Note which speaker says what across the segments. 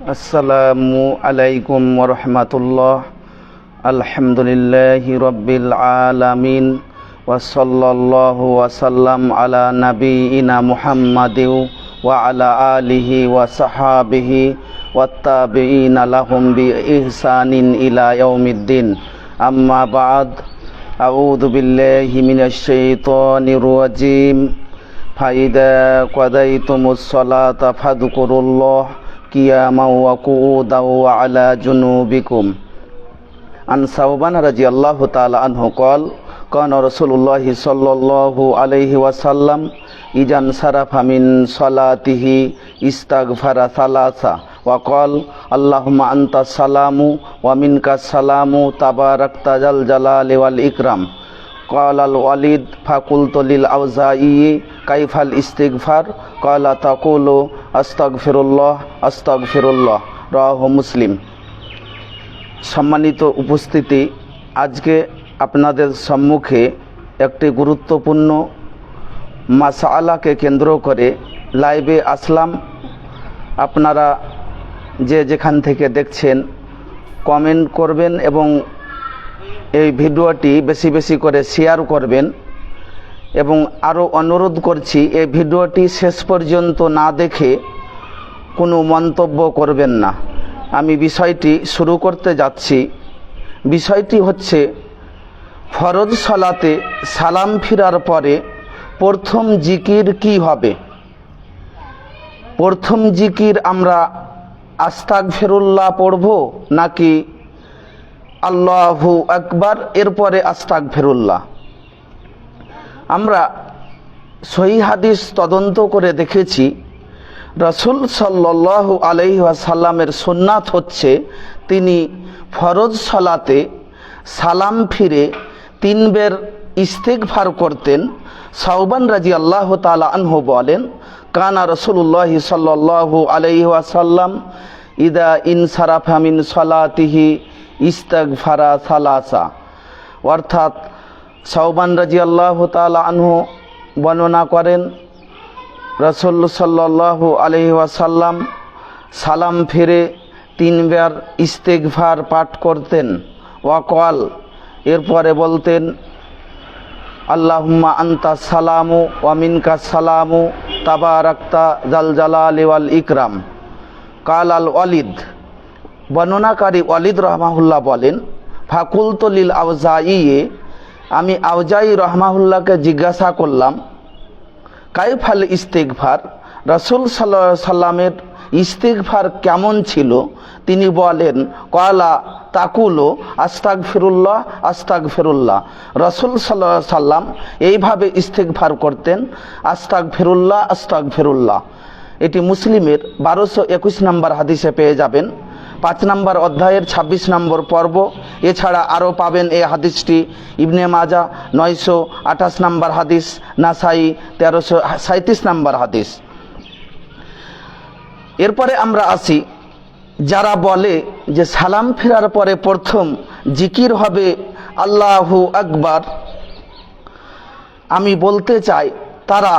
Speaker 1: আসসালামু আলাইকুম রহমতুল্লাহ। আলহামদুলিল্লাহ রব্বিল আলামিন। ওয়াসাল্লাল্লাহু ওয়াসাল্লাম আলা নবীনা মুহাম্মাদিউ ওয়া আলা আলিহি ওয়া সাহাবিহি ওয়াত্তাবিঈনা লাহুম বিইহসানিন ইলা ইয়াউমিদ্দিন। আম্মা বাদ। আউযু বিল্লাহি মিনাশ শাইতানির রাজিম। ফাইদা কাদাইতুমুস সালাতা ফাযকুরুল্লাহ। কিয়ামা ওয়া কুউদা ওয়া আলা জুনুবিকুম। আন সাউবান রাজি আল্লাহ তাল কল কন রসুল্লাহ সাল্লু আলহি ইজান সারাফামিন সলাতিহি ইস্তাক ফারা ওয়াকল আল্লাহমা আন্তা সালামু ওয়ামিনকা সালামু তাবারাক্তা জাল ইকরাম। কলাল ওয়ালিদ ফাকুলতলিল আউজা ই কাইফাল ইস্তিকফার কলা তাকুলো আস্তাক ফিরুল্লাহ আস্তাক ফিরুল্লাহ রাহ মুসলিম। সম্মানিত উপস্থিতি, আজকে আপনাদের সম্মুখে একটি গুরুত্বপূর্ণ মাসালাকে কেন্দ্র করে লাইভে আসলাম। আপনারা যে যেখান থেকে দেখছেন, কমেন্ট করবেন এবং এই ভিডিওটি বেশি বেশি করে শেয়ার করবেন এবং আরও অনুরোধ করছি, এই ভিডিওটি শেষ পর্যন্ত না দেখে কোনো মন্তব্য করবেন না। আমি বিষয়টি শুরু করতে যাচ্ছি। বিষয়টি হচ্ছে, ফরজ সলাতে সালাম ফিরার পরে প্রথম জিকির কি হবে? প্রথম জিকির আমরা আস্তাক ফেরুল্লাহ পড়ব নাকি আল্লাহু আকবার, এরপরে আস্তাক ফেরুল্লাহ আমরা সহি হাদিস তদন্ত করে দেখেছি, রসুল সাল্লাহ আলহাসাল্লামের সুন্নাত হচ্ছে, তিনি ফরজ সলাতে সালাম ফিরে তিনবের ইস্তেকভার করতেন। সাউবান রাজি আল্লাহ তালা আনহু বলেন, কানা রসুল্লাহ সাল্লাহ আলহাসাল্লাম ইদা ইনসারাফামিন সলাতিহি ইস্তাকফারা সালাসা। অর্থাৎ সাউবান রাজি আল্লাহ তালা আনহু বর্ণনা করেন, রসল সাল্লাহ আলহি ওয়াসাল্লাম সালাম ফিরে তিনবার ইস্তেকভার পাঠ করতেন। ওয়াকওয়াল এরপরে বলতেন, আল্লাহুম্মা আন্তা সালামু ওয়ামিনকা সালামু তাবা রাক্তা জাল জালাল ইকরাম। কাল আল ওয়ালিদ বর্ণনাকারী ওয়ালিদ রহমাহুল্লাহ বলেন ফাকুলতলিল আউজাইয়ে আমি আউজাই রহমাহুল্লাহকে জিজ্ঞাসা করলাম, কাইফাল ইস্তেকভার রসুল সাল্লা সাল্লামের ইস্তেকভার কেমন ছিল? তিনি বলেন কয়লা তাকুলো আস্তাক ফিরুল্লাহ আস্তাক ফিরুল্লাহ রসুল সাল্লা সাল্লাম এইভাবে ইস্তেকভার করতেন আস্তাক ফিরুল্লাহ আস্তাক ফিরুল্লাহ এটি মুসলিমের বারোশো একুশ নম্বর হাদিসে পেয়ে যাবেন। পাঁচ নম্বর অধ্যায়ের ২৬ নম্বর পর্ব। এছাড়া আরও পাবেন এই হাদিসটি। ইবনে মাজা নয়শো আঠাশ নম্বর হাদিস, নাসাই তেরোশো সাঁত্রিশ নম্বর হাদিস। এরপরে আমরা আসি, যারা বলে যে সালাম ফেরার পরে প্রথম জিকির হবে আল্লাহু আকবার। আমি বলতে চাই, তারা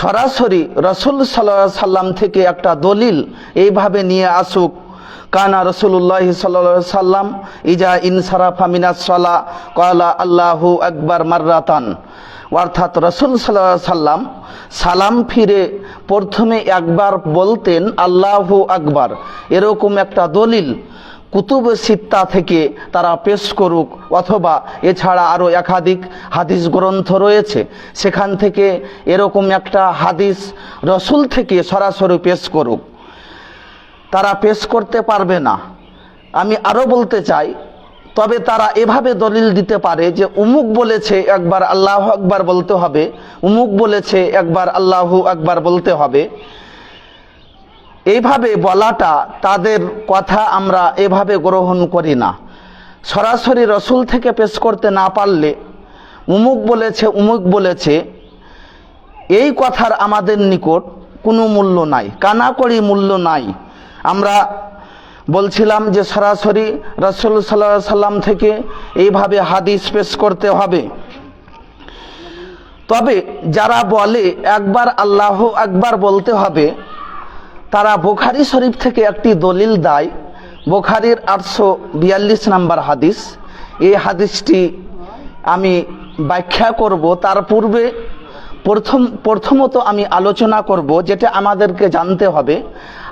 Speaker 1: সরাসরি রসুল সাল্লাহ সাল্লাম থেকে একটা দলিল এইভাবে নিয়ে আসুক কানা রসুল্লাহ সাল্লা সাল্লাম ইজা ইনসারাফা মিনাসলা কয়লা আল্লাহু আকবার মার্রাতান অর্থাৎ রসুল সাল্লাহ সাল্লাম সালাম ফিরে প্রথমে একবার বলতেন, আল্লাহু আকবার এরকম একটা দলিল কুতুব সিত্তা থেকে তারা পেশ করুক, অথবা এছাড়া আরও একাধিক হাদিস গ্রন্থ রয়েছে, সেখান থেকে এরকম একটা হাদিস রসুল থেকে সরাসরি পেশ করুক। তারা পেশ করতে পারবে না। আমি আরও বলতে চাই, তবে তারা এভাবে দলিল দিতে পারে যে উমুক বলেছে একবার আল্লাহ আকবার বলতে হবে, উমুক বলেছে একবার আল্লাহু আকবার বলতে হবে। এইভাবে বলাটা তাদের কথা আমরা এভাবে গ্রহণ করি না। সরাসরি রসুল থেকে পেশ করতে না পারলে উমুক বলেছে উমুক বলেছে, এই কথার আমাদের নিকট কোনো মূল্য নাই, কানাকড়ি মূল্য নাই। আমরা বলছিলাম যে সরাসরি রসুল সাল্লাহ সাল্লাম থেকে এইভাবে হাদিস পেশ করতে হবে। তবে যারা বলে একবার আল্লাহ একবার বলতে হবে, তারা বোখারি শরীফ থেকে একটি দলিল দেয়। বোখারির আটশো বিয়াল্লিশ নাম্বার হাদিস। এই হাদিসটি আমি ব্যাখ্যা করব। তার পূর্বে প্রথম, প্রথমত আমি আলোচনা করব যেটা আমাদেরকে জানতে হবে।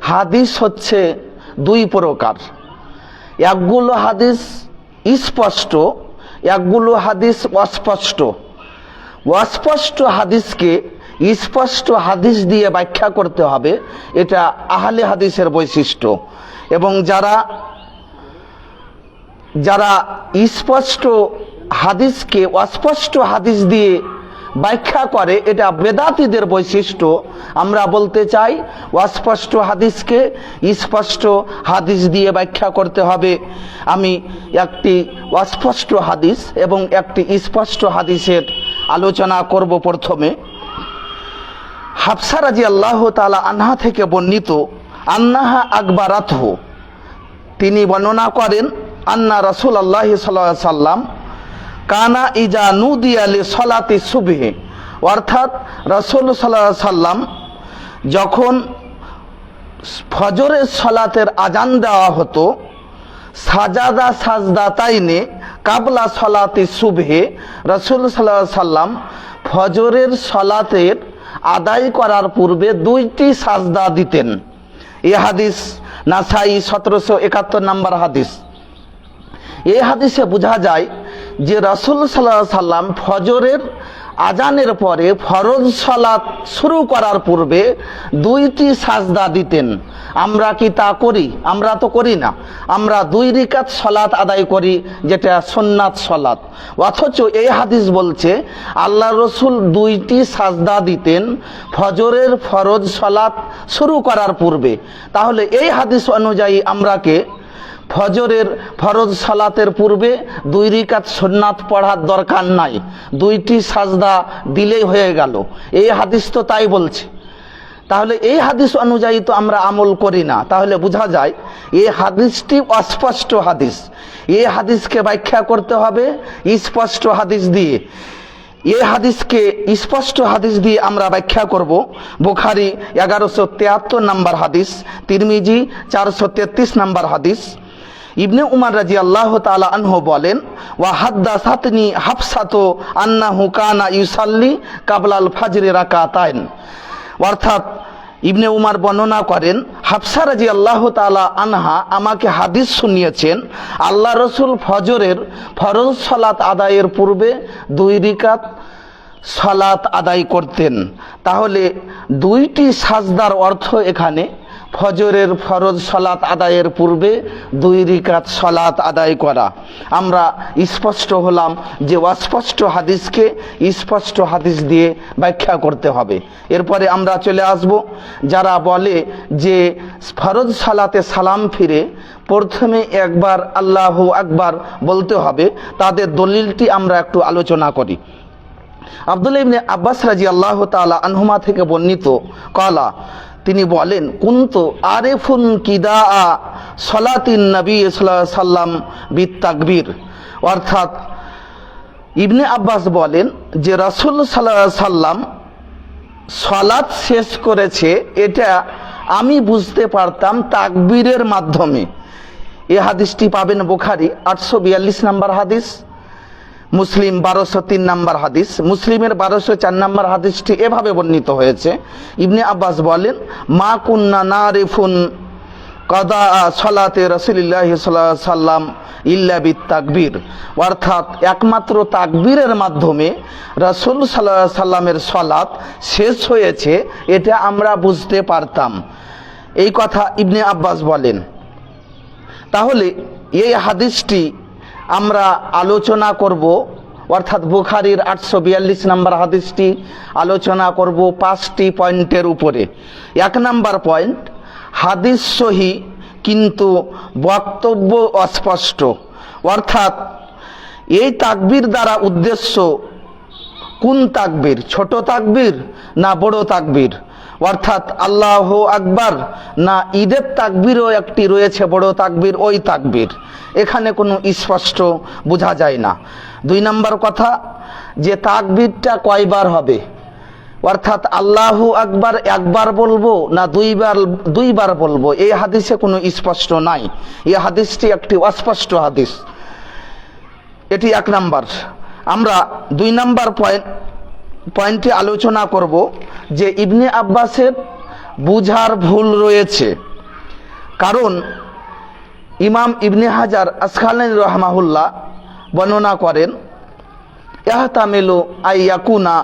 Speaker 1: হাদিস হচ্ছে দুই প্রকার। একগুলো হাদিস স্পষ্ট, একগুলো হাদিস অস্পষ্ট। অস্পষ্ট হাদিসকে স্পষ্ট হাদিস দিয়ে ব্যাখ্যা করতে হবে, এটা আহলে হাদিসের বৈশিষ্ট্য। এবং যারা যারা স্পষ্ট হাদিসকে অস্পষ্ট হাদিস দিয়ে ব্যাখ্যা করে, এটা বেদাতিদের বৈশিষ্ট্য। আমরা বলতে চাই, অস্পষ্ট হাদিসকে স্পষ্ট হাদিস দিয়ে ব্যাখ্যা করতে হবে। আমি একটি অস্পষ্ট হাদিস এবং একটি স্পষ্ট হাদিসের আলোচনা করব প্রথমে। হাফসা রাজি আল্লাহ তালা আনহা থেকে বর্ণিত, আন্নাহা আকবরাত তিনি বর্ণনা করেন, আন্না রসুল আল্লাহ সাল্লাম কানা ইজা নুদি আলী সলাতি সুবহে। অর্থাৎ রসুল সাল্লাহ সাল্লাম যখন ফজরের সলাতের আজান দেওয়া হতো, সাজাদা সাজদা তাইনে কাবলা সলাতে সুবহে রসুল সাল্লাহ সাল্লাম ফজরের সলাতের আদায় করার পূর্বে দুইটি সাজদা দিতেন। এ হাদিস নাসাই সতেরোশো একাত্তর নম্বর হাদিস। এই হাদিসে বোঝা যায় যে রসুল সাল্লাহ সাল্লাম ফজরের আজানের পরে ফরজ সলাৎ শুরু করার পূর্বে দুইটি সাজদা দিতেন। আমরা কি তা করি? আমরা তো করি না। আমরা দুই রিকাত সলাৎ আদায় করি, যেটা সোননাথ সলাৎ অথচ এই হাদিস বলছে আল্লাহ রসুল দুইটি সাজদা দিতেন ফজরের ফরজ সলাৎ শুরু করার পূর্বে। তাহলে এই হাদিস অনুযায়ী আমরাকে ফজরের ফরজ সালাতের পূর্বে দুই রিকাত সুন্নাত পড়ার দরকার নাই। দুইটি সাজদা দিলেই হয়ে গেল। এই হাদিস তো তাই বলছে। তাহলে এই হাদিস অনুযায়ী তো আমরা আমল করি না। তাহলে বোঝা যায় এই হাদিসটি অস্পষ্ট হাদিস। এই হাদিসকে ব্যাখ্যা করতে হবে স্পষ্ট হাদিস দিয়ে। এই হাদিসকে স্পষ্ট হাদিস দিয়ে আমরা ব্যাখ্যা করব। বুখারি এগারোশো তিয়াত্তর নম্বর হাদিস, তিরমিজি চারশো তেত্রিশ নম্বর হাদিস ইবনে উমার রাজি আল্লাহ তালা আনহু বলেন, ওয়া হাদ্দা সাতনি হাফসাতো আন্না হুকানা ইউসাল্লি কাবলাল ফাজরে রাকাতাইন। অর্থাৎ ইবনে উমার বর্ণনা করেন, হাফসা রাজি আল্লাহ তালা আনহা আমাকে হাদিস শুনিয়েছেন, আল্লাহ রসুল ফজরের ফরজ সলাত আদায়ের পূর্বে দুই রিকাত সলাত আদায় করতেন। তাহলে দুইটি সাজদার অর্থ এখানে ফজরের ফরজ সলাত আদায়ের পূর্বে দুই রিকাত সলাত আদায় করা। আমরা স্পষ্ট হলাম যে অস্পষ্ট হাদিসকে স্পষ্ট হাদিস দিয়ে ব্যাখ্যা করতে হবে। এরপরে আমরা চলে আসব। যারা বলে যে ফরজ সালাতে সালাম ফিরে প্রথমে একবার আল্লাহ আকবার বলতে হবে, তাদের দলিলটি আমরা একটু আলোচনা করি। আবদুল্লাহ ইবনে আব্বাস রাজি আল্লাহ তালা আনহুমা থেকে বর্ণিত, কলা তিনি বলেন, কুন্তু আরেফুন কিদা আ সলাতিন নবী সাল্লাম বিত তাকবীর অর্থাৎ ইবনে আব্বাস বলেন যে রাসুল সাল্লাহ সাল্লাম সলাৎ শেষ করেছে, এটা আমি বুঝতে পারতাম তাকবীরের মাধ্যমে। এ হাদিসটি পাবেন বোখারি, আটশো বিয়াল্লিশ নাম্বার হাদিস। মুসলিম বারোশো তিন নম্বর হাদিস। মুসলিমের বারোশো চার নম্বর হাদিসটি এভাবে বর্ণিত হয়েছে। ইবনে আব্বাস বলেন, মা কুন্না না রেফুন কদা সলাতে রসুলিল্লাহ সাল্লাম ইল্লা বিত তাকবীর অর্থাৎ একমাত্র তাকবীরের মাধ্যমে রসুল সাল্লাহ সাল্লামের সলাৎ শেষ হয়েছে, এটা আমরা বুঝতে পারতাম। এই কথা ইবনে আব্বাস বলেন। তাহলে এই হাদিসটি আমরা আলোচনা করব, অর্থাৎ বুখারির আটশো বিয়াল্লিশ নম্বর হাদিসটি আলোচনা করব পাঁচটি পয়েন্টের উপরে। এক নাম্বার পয়েন্ট, হাদিস সহি কিন্তু বক্তব্য অস্পষ্ট। অর্থাৎ এই তাকবির দ্বারা উদ্দেশ্য কোন তাকবির? ছোট তাকবির না বড় তাকবির? অর্থাৎ আল্লাহ আকবার, না ঈদের তাকবিরও একটি রয়েছে বড় তাকবির, ওই তাকবির। এখানে কোনো স্পষ্ট বোঝা যায় না। দুই নম্বর কথা, যে তাকবিরটা কয়বার হবে? অর্থাৎ আল্লাহু আকবার একবার বলব না দুইবার দুইবার বলব? এই হাদিসে কোনো স্পষ্ট নাই। এই হাদিসটি একটি অস্পষ্ট হাদিস। এটি এক নাম্বার। আমরা দুই নাম্বার পয়েন্ট পয়েন্টে আলোচনা করব যে ইবনে আব্বাসের বুঝার ভুল রয়েছে। কারণ ইমাম ইবনে হাজার আসখালানি রহমাহুল্লাহ বর্ণনা করেন, ইয়াহতামিলু আইয়াকুনা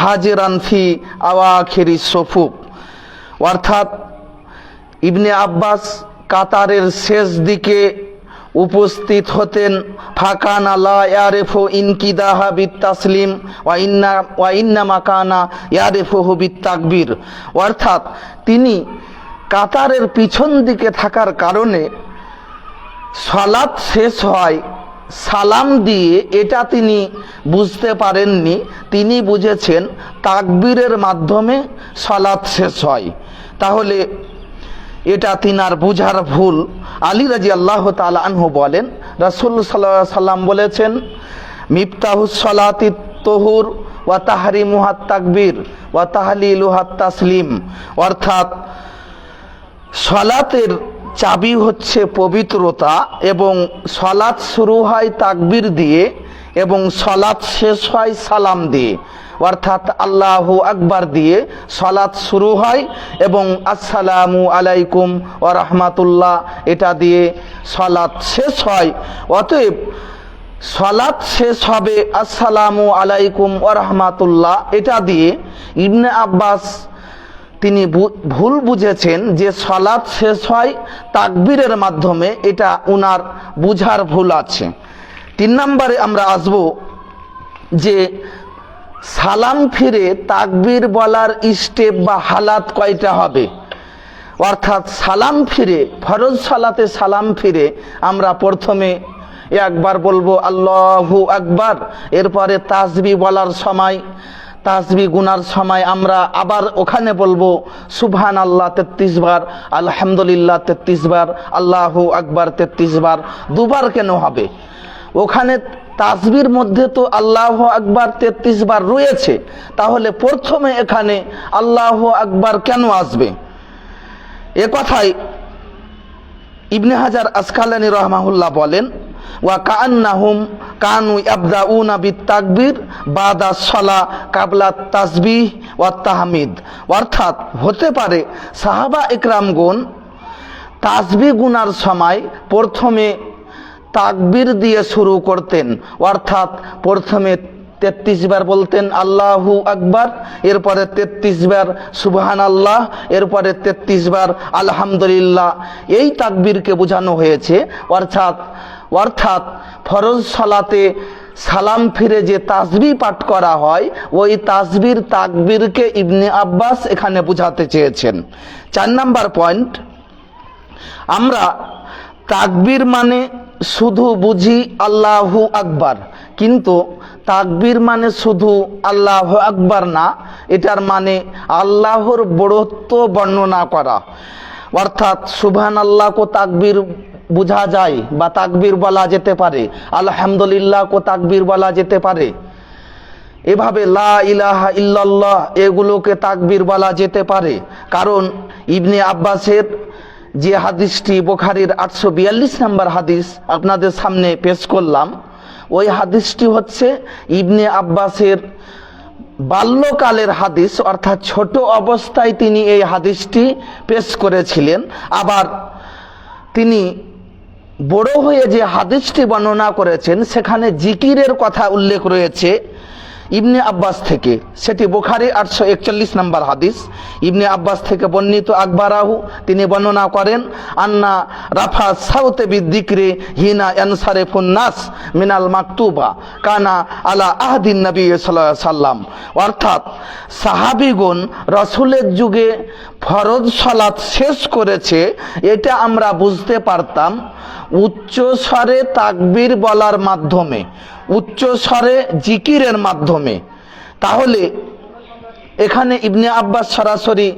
Speaker 1: হাজিরান ফি আওয়াখিরি সফুক অর্থাৎ ইবনে আব্বাস কাতারের শেষ দিকে উপস্থিত হতেন। ফাকান আলা ইয়ারেফু ইনকিদাহা বিত তাসলিম ওয়া ইন্না ওয়া ইন্না মাকানা ইয়ারেফুহু বিত তাকবীর অর্থাৎ তিনি কাতারের পিছন দিকে থাকার কারণে সালাত শেষ হয়, সালাম দিয়ে এটা তিনি বুঝতে পারেননি। তিনি বুঝেছেন তাকবীরের মাধ্যমে সালাত শেষ হয়। তাহলে এটা তিনার বুঝার ভুল। আলী রাজি আল্লাহ তালা আনহু বলেন রাসুল সাল্লাম বলেছেন, মিফতাহুস সলাতি তহুর ওয়া তাহারি মুহাত তাকবীর ওয়া তাহলিলুহাত তাসলিম। অর্থাৎ, সলাতের চাবি হচ্ছে পবিত্রতা এবং সলাৎ শুরু হয় তাকবির দিয়ে। এবং সলাৎ শেষ হয় সালাম দিয়ে। অর্থাৎ আল্লাহ আকবার দিয়ে সলাৎ শুরু হয় এবং আসসালামু আলাইকুম ও রহমাতুল্লাহ, এটা দিয়ে সলাৎ শেষ হয়। অতএব সলাৎ শেষ হবে আসসালামু আলাইকুম ও রহমাতুল্লাহ, এটা দিয়ে ইবনে আব্বাস তিনি ভুল বুঝেছেন যে সলাৎ শেষ হয় তাকবীরের মাধ্যমে, এটা উনার বুঝার ভুল আছে। নম্বরে আমরা আসব যে সালাম ফিরে তাকবীর বলার স্টেপ বা হালাত কয়টা হবে? অর্থাৎ সালাম ফিরে, ফরজ সালাতে সালাম ফিরে আমরা প্রথমে একবার বলব আল্লাহু আকবার, এরপরে তাসবি বলার সময়, তাসবি গুনার সময় আমরা আবার ওখানে বলব সুবহান আল্লাহ তেত্রিশ বার, আলহামদুলিল্লাহ তেত্রিশ বার, আল্লাহু আকবার তেত্রিশ বার, দুবার কেন হবে? ওখানে তাসবির মধ্যে তো আল্লাহ আকবার তেত্রিশ বার রয়েছে। তাহলে প্রথমে এখানে আল্লাহ আকবার কেন আসবে? এ কথাই ইবনে হাজার আসকালানি রহমাহুল্লাহ বলেন, ওয়া কান্নাহুম কানু ইয়াবদাউনা বিত তাকবীর বাদা সলা কাবলা তাসবিহ ওয়া তাহমিদ। অর্থাৎ হতে পারে সাহাবা ইকরামগণ তাসবি গুনার সময় প্রথমে তাকবীর দিয়ে শুরু করতেন। অর্থাৎ প্রথমে তেত্রিশ বার বলতেন আল্লাহু আকবার, এরপরে তেত্রিশ বার সুবহান আল্লাহ এরপরে তেত্রিশ বার আলহামদুলিল্লাহ। এই তাকবীরকে বোঝানো হয়েছে। অর্থাৎ অর্থাৎ ফরজ সালাতে সালাম ফিরে যে তাসবি পাঠ করা হয়, ওই তাসবির তাকবীরকে ইবনে আব্বাস এখানে বোঝাতে চেয়েছেন। চার নাম্বার পয়েন্ট, আমরা তাকবীর মানে শুধু বুঝি আল্লাহু আকবার, কিন্তু তাকবির মানে শুধু আল্লাহ আকবার না, এটার মানে আল্লাহর বড়ত্ব বর্ণনা করা। অর্থাৎ সুবহান আল্লাহ কো তাকবীর বোঝা যায় বা তাকবির বলা যেতে পারে আলহামদুলিল্লাহ কো তাকবীর বলা যেতে পারে। এভাবে লা ইলাহা ইল্লাল্লাহ এগুলোকে তাকবির বলা যেতে পারে, কারণ ইবনে আব্বাসের যে হাদিসটি বোখারির আটশো বিয়াল্লিশ নম্বর হাদিস আপনাদের সামনে পেশ করলাম, ওই হাদিসটি হচ্ছে ইবনে আব্বাসের বাল্যকালের হাদিস, অর্থাৎ ছোট অবস্থায় তিনি এই হাদিসটি পেশ করেছিলেন। আবার তিনি বড় হয়ে যে হাদিসটি বর্ণনা করেছেন, সেখানে জিকিরের কথা উল্লেখ রয়েছে। ইবনে আব্বাস থেকে, সেটি বোখারি আটশো একচল্লিশ নম্বর হাদিস। ইবনে আব্বাস থেকে বর্ণিত আকবর আকবরাহু, তিনি বর্ণনা করেন, আন্না রাফা সাউতে বিদ্দিকরে হিনা এনসারে ফুন্নাস মিনাল মাকতুবা কানা আলা আহদিন নবী সাল্লাম। অর্থাৎ সাহাবিগুন রসুলের যুগে ফরজ সালাত শেষ করেছে, এটা আমরা বুঝতে পারতাম উচ্চ স্বরে তাকবীর বলার মাধ্যমে। উচ্চ স্বরে জিকিরের মাধ্যমে। তাহলে এখানে ইবনে আব্বাস সরাসরি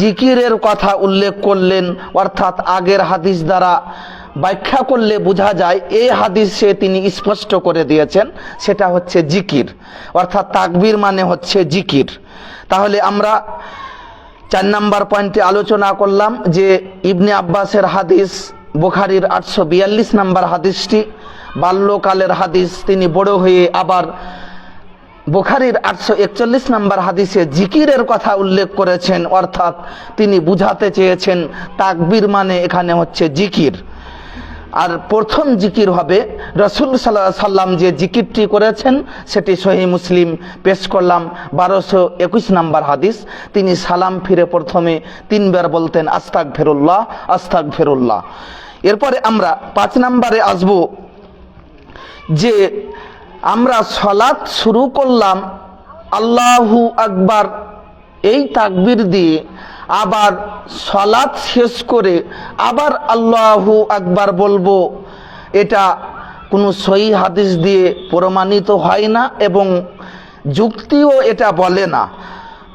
Speaker 1: জিকিরের কথা উল্লেখ করলেন, অর্থাৎ আগের হাদিস দ্বারা ব্যাখ্যা করলে বোঝা যায় এই হাদিসে তিনি স্পষ্ট করে দিয়েছেন, সেটা হচ্ছে জিকির। অর্থাৎ তাকবির মানে হচ্ছে জিকির। তাহলে আমরা চার নাম্বার পয়েন্টে আলোচনা করলাম যে ইবনে আব্বাসের হাদিস, বুখারির আটশো বিয়াল্লিশ নাম্বার হাদিসটি বাল্যকালের হাদিস, তিনি বড় হয়ে আবার বুখারির আটশো একচল্লিশ নম্বর হাদিসে জিকিরের কথা উল্লেখ করেছেন, অর্থাৎ তিনি বুঝাতে চেয়েছেন, তাকবির মানে এখানে হচ্ছে জিকির। আর প্রথম জিকির হবে, রসুল সাল্লাহ সাল্লাম যে জিকিরটি করেছেন, সেটি সহি মুসলিম পেশ করলাম, বারোশো একুশ নম্বর হাদিস। তিনি সালাম ফিরে প্রথমে তিনবার বলতেন আস্তাক ফেরুল্লাহ আস্তাক ফেরুল্লাহ এরপরে আমরা পাঁচ নম্বরে আসব যে আমরা সলাৎ শুরু করলাম, আল্লাহু আকবার, এই তাকবির দিয়ে আবার সলাৎ শেষ করে আবার আল্লাহু আকবার বলব। এটা কোনো সহি হাদিস দিয়ে প্রমাণিত হয় না এবং যুক্তিও এটা বলে না।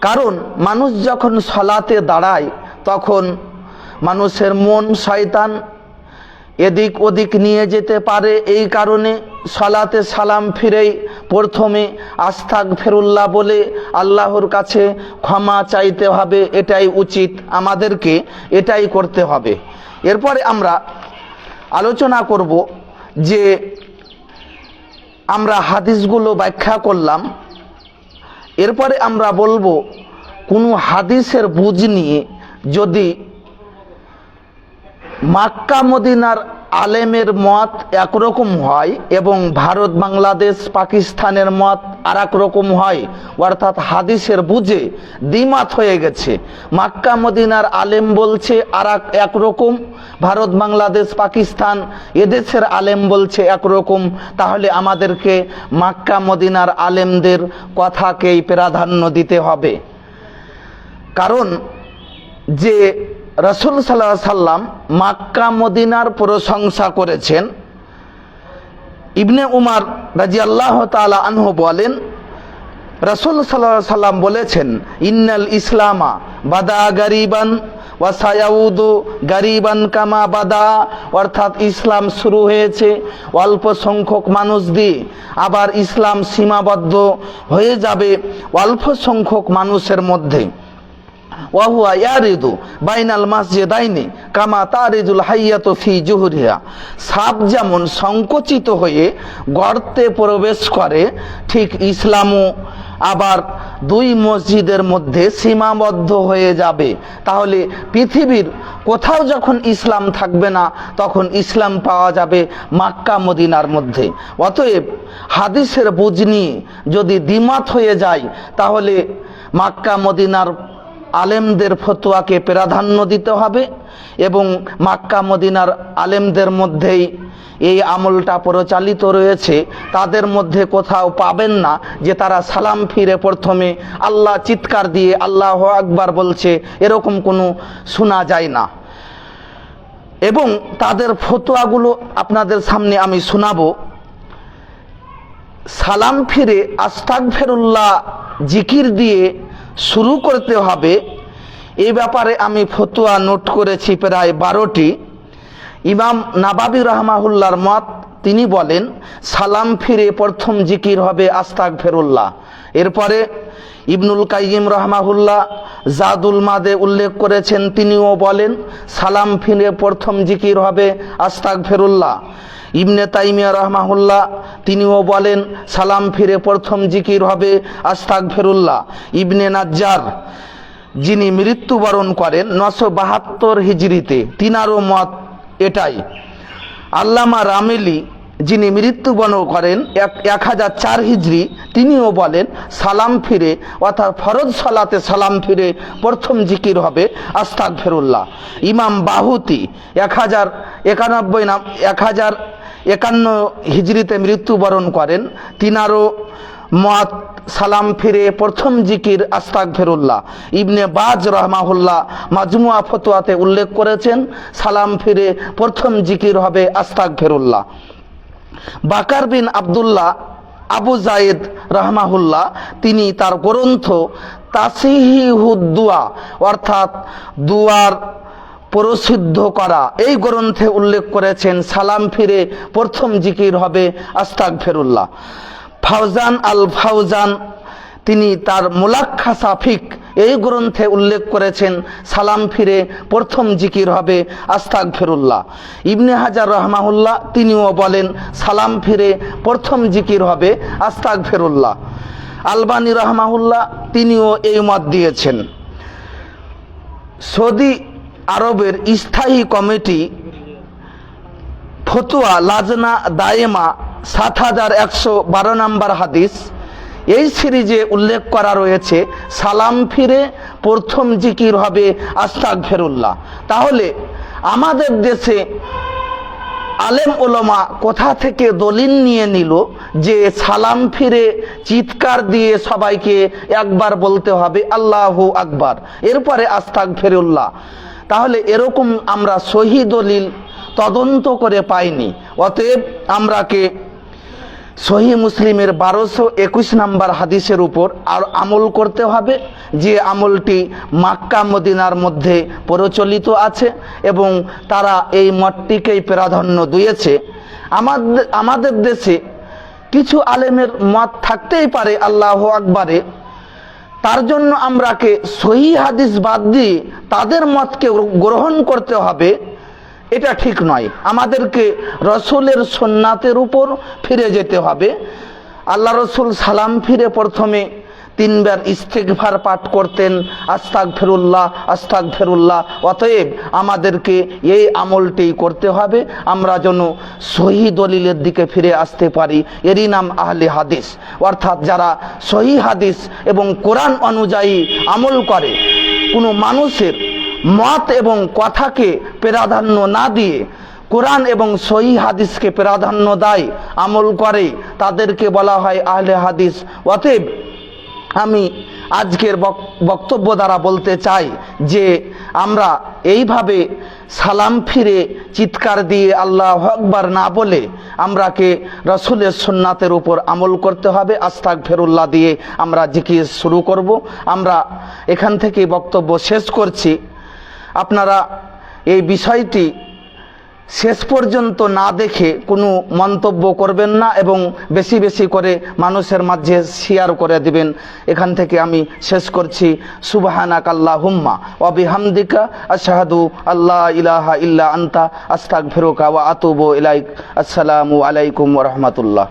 Speaker 1: কারণ মানুষ যখন সলাতে দাঁড়ায়, তখন মানুষের মন শয়তান এদিক ওদিক নিয়ে যেতে পারে এই কারণে সলাতে সালাম ফিরেই প্রথমে আস্তাক ফেরুল্লাহ বলে আল্লাহর কাছে ক্ষমা চাইতে হবে, এটাই উচিত আমাদেরকে, এটাই করতে হবে। এরপরে আমরা আলোচনা করব যে আমরা হাদিসগুলো ব্যাখ্যা করলাম। এরপরে আমরা বলব কোনো হাদিসের বুঝ নিয়ে যদি মাক্কা মদিনার আলেমের মত একরকম হয় এবং ভারত, বাংলাদেশ, পাকিস্তানের মত আর রকম হয়। অর্থাৎ হাদিসের বুঝে দ্বিমাত হয়ে গেছে। মাক্কা মদিনার আলেম বলছে আর একরকম, ভারত, বাংলাদেশ, পাকিস্তান এদেশের আলেম বলছে একরকম। তাহলে আমাদেরকে মাক্কা মদিনার আলেমদের কথাকেই প্রাধান্য দিতে হবে। কারণ যে রসুল সাল্লাহ সাল্লাম মাক্কা মদিনার প্রশংসা করেছেন। ইবনে উমার রাজি আল্লাহ তালা আনহু বলেন, রসুল সাল্লাহ সাল্লাম বলেছেন, ইন্নাল ইসলামা বাদা গরিবান ওয়াসায়াউদু গরিবান কামা বাদা। অর্থাৎ ইসলাম শুরু হয়েছে, অল্প সংখ্যক মানুষ দিয়ে। আবার ইসলাম সীমাবদ্ধ হয়ে যাবে অল্প সংখ্যক মানুষের মধ্যে। ওয়াহুয়া ইয়ারিদু বাইনাল মাসজিদাইনি কামা তারিদুল হাইয়াত ফি জুহুরিয়া সাপ যেমন সংকুচিত হয়ে গর্তে প্রবেশ করে, ঠিক ইসলামও। আবার দুই মসজিদের মধ্যে সীমাবদ্ধ হয়ে যাবে। তাহলে পৃথিবীর কোথাও যখন ইসলাম থাকবে না, তখন ইসলাম পাওয়া যাবে মাক্কা মদিনার মধ্যে। অতএব হাদিসের বুঝ নিয়ে যদি দ্বিমত হয়ে যায়, তাহলে মাক্কা মদিনার আলেমদের ফতোয়াকে প্রাধান্য দিতে হবে এবং মাক্কা মদিনার আলেমদের মধ্যেই এই আমলটা প্রচালিত রয়েছে। তাদের মধ্যে কোথাও পাবেন না যে তারা সালাম ফিরে প্রথমে আল্লাহ চিৎকার দিয়ে আল্লাহ আকবার বলছে, এরকম কোনো শোনা যায় না। এবং তাদের ফতোয়াগুলো আপনাদের সামনে আমি শোনাবো। সালাম ফিরে আস্তাক ফেরুল্লাহ জিকির দিয়ে শুরু করতে হবে। এই ব্যাপারে আমি ফতুয়া নোট করেছি প্রায় বারোটি। ইমাম নাবাবি রহমাহুল্লার মত তিনি বলেন, সালাম ফিরে প্রথম জিকির হবে আস্তাক ফেরুল্লাহ এরপরে ইবনুল কাইম রহমাহুল্লাহ জাদুল মাদে উল্লেখ করেছেন তিনিও বলেন, সালাম ফিরে প্রথম জিকির হবে আস্তাক ফেরুল্লাহ ইবনে তাইমিয়া রহমাহুল্লাহ তিনিও বলেন, সালাম ফিরে প্রথম জিকির হবে আস্তাক ফেরুল্লাহ ইবনে নাজ্জার, যিনি মৃত্যুবরণ করেন নশো বাহাত্তর হিজড়িতে, তিনারও মত এটাই। আল্লামা রামেলি যিনি মৃত্যুবরণ করেন এক হাজার চার হিজড়ি, তিনিও বলেন, সালাম ফিরে, অর্থাৎ ফরজ সালাতে সালাম ফিরে প্রথম জিকির হবে আস্তাক ফেরুল্লাহ ইমাম বাহুতি এক হাজার একানব্বই নাম এক হাজার একান্ন হিজড়িতে মৃত্যুবরণ করেন। তিনারও মত, সালাম ফিরে প্রথম জিকির আস্তাক ফেরুল্লাহ ইবনে বাজ রহমাহুল্লাহ মাজমুয়া ফতোয়াতে উল্লেখ করেছেন, সালাম ফিরে প্রথম জিকির হবে আস্তাক ফেরুল্লাহ বাকার বিন আবদুল্লাহ আবু জায়েদ রহমাহুল্লাহ, তিনি তার গ্রন্থ তাসিহিহুদ্দুয়া, অর্থাৎ দুয়ার প্রসিদ্ধ করা, এই গ্রন্থে উল্লেখ করেছেন, সালাম ফিরে প্রথম জিকির হবে আস্তাক ফেরুল্লাহ ফাউজান আল ফাউজান তিনি তার মুলাক্ষা সাফিক এই গ্রন্থে উল্লেখ করেছেন, সালাম ফিরে প্রথম জিকির হবে আস্তাক ফেরুল্লাহ ইবনে হাজার রহমাহুল্লাহ তিনিও বলেন, সালাম ফিরে প্রথম জিকির হবে আস্তাক ফেরুল্লাহ আলবানী রহমাহুল্লাহ তিনিও এই মত দিয়েছেন, সৌদি আরবের স্থায়ী কমিটি ফতুয়া লাজনা দায়েমা সাত হাজার একশো বারো নম্বর হাদিস এই সিরিজে উল্লেখ করা রয়েছে, সালাম ফিরে প্রথম জিকির হবে আস্তাক ফেরুল্লাহ তাহলে আমাদের দেশে আলেম ওলমা কোথা থেকে দলিল নিয়ে নিল যে সালাম ফিরে চিৎকার দিয়ে সবাইকে একবার বলতে হবে আল্লাহ আকবার, এরপরে আস্তাক ফেরুল্লাহ তাহলে এরকম আমরা সহি দলিল তদন্ত করে পাইনি, অতএব আমরাকে সহি মুসলিমের বারোশো একুশ নাম্বার হাদিসের উপর আর আমল করতে হবে, যে আমলটি মাক্কা মদিনার মধ্যে প্রচলিত আছে এবং তারা এই মতটিকেই প্রাধান্য দিয়েছে। আমাদের আমাদের দেশে কিছু আলেমের মত থাকতেই পারে আল্লাহ আকবারে। তার জন্য আমরাকে সহি হাদিস বাদ দিয়ে তাদের মতকে গ্রহণ করতে হবে। এটা ঠিক নয়। আমাদেরকে রসুলের সোননাথের উপর ফিরে যেতে হবে। আল্লাহ রসুল সালাম ফিরে প্রথমে তিনবার ইস্তেকভার পাঠ করতেন আস্তাক ফেরুল্লাহ আস্তাক ফেরুল্লাহ অতএব আমাদেরকে এই আমলটি করতে হবে। আমরা যেন সহি দলিলের দিকে ফিরে আসতে পারি। এরই নাম আহলে হাদিস। অর্থাৎ যারা সহি হাদিস এবং কোরআন অনুযায়ী আমল করে, কোনো মানুষের মত এবং কথাকে প্রাধান্য না দিয়ে, কোরআন এবং সহি হাদিসকে প্রাধান্য দেয়, আমল করে। তাদেরকে বলা হয় আহলে হাদিস। অতএব আমি আজকের বক- বক্তব্য দ্বারা বলতে চাই যে আমরা এইভাবে সালাম ফিরে চিৎকার দিয়ে আল্লাহ আকবার না বলে আমরাকে রসুলের সুন্নাতের উপর আমল করতে হবে। আস্তাক ফেরুল্লাহ দিয়ে আমরা জিকির শুরু করব। আমরা এখান থেকে বক্তব্য শেষ করছি। আপনারা এই বিষয়টি শেষ পর্যন্ত না দেখে কোনো মন্তব্য করবেন না এবং বেশি বেশি করে মানুষের মাঝে শেয়ার করে দিবেন। এখান থেকে আমি শেষ করছি। সুবাহানাক আল্লাহ হুম্মা অবিহামদিকা আশাহাদু আল্লাহ ইলাহা ইল্লা আন্তা আস্তাক ফেরোকা ওয়া আতুবু ইলাইক। আসসালামু আলাইকুম রহমতুল্লাহ।